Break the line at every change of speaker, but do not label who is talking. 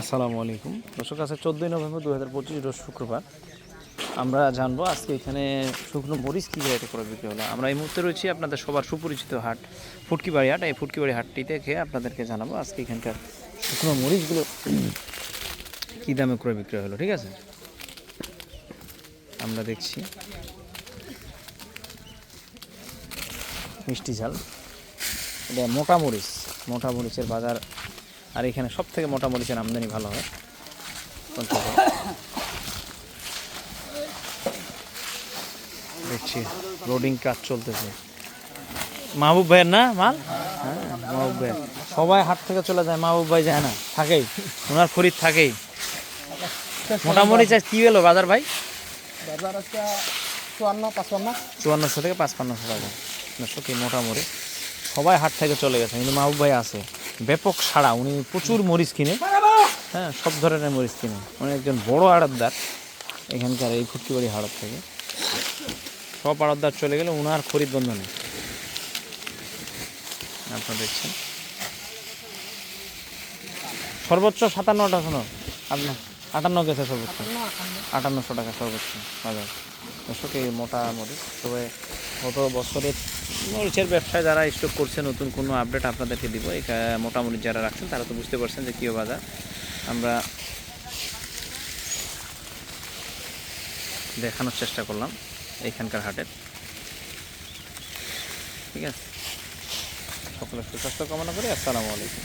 আসসালামু আলাইকুম। দর্শক আছে চোদ্দোই নভেম্বর দু হাজার পঁচিশ, রোজ শুক্রবার। আমরা জানব আজকে এখানে শুকনো মরিচ কী রেটে করে বিক্রি হলো। আমরা এই মুহূর্তে রয়েছি আপনাদের সবার সুপরিচিত হাট, ফুটকিবাড়ি হাট। এই ফুটকিবাড়ি হাটটি দেখে আপনাদেরকে জানাব আজকে এখানকার শুকনো মরিচগুলো কী দামে করে বিক্রি হলো, ঠিক আছে? আমরা দেখছি। মিষ্টি ঝাল। এটা মোটা মরিচ, মোটা মরিচের বাজার আর এখানে সব থেকে মোটামুটি আমদানি ভালো হয়। দেখছি লোডিং কাজ চলতেছে। মাহবুব ভাইয়ের না মাল? হ্যাঁ মাহবুব ভাই সবাই হাট থেকে চলে যায় মাহবুব ভাই যায় না। থাকেই ওনার খরিদ থাকেই। মোটামুটি চাই কী এলো বাজার ভাই?
বাজার আজকে চুয়ান্ন পাঁচপান্ন।
চুয়ান্নশো থেকে পাঁচপান্নশো টাকা এই মোটামুটি। সবাই হাট থেকে চলে গেছে কিন্তু মাহবুব ভাই আছে। ব্যাপক সাড়া। উনি প্রচুর মরিচ কিনে। হ্যাঁ সব ধরনের মরিচ কিনে। উনি একজন বড় আড়তদার এখানকার এই ফুটকিবাড়ি হাড়ত থেকে। সব আড়তদার চলে গেলে উনার খরিদ বন্ধ নেই আপনারা দেখছেন। সর্বোচ্চ সাতান্ন আটান্ন আপনার আটান্ন গেছে সর্বোচ্চ। আটান্নশো টাকা সর্বোচ্চ। বাজার। দর্শক, এই মোটা মরিচ। তবে গত বছরের মরিচের ব্যবসায় যারা স্টক করছে, নতুন কোনো আপডেট আপনাদেরকে দিব। এই কা- মোটা মরিচ যারা রাখছেন, তারা তো বুঝতে পারছেন যে কী বাজার আমরা দেখানোর চেষ্টা করলাম এইখানকার হাটের। ঠিক আছে? সকলের সুস্বাস্থ্য কামনা করি। আসসালামু আলাইকুম।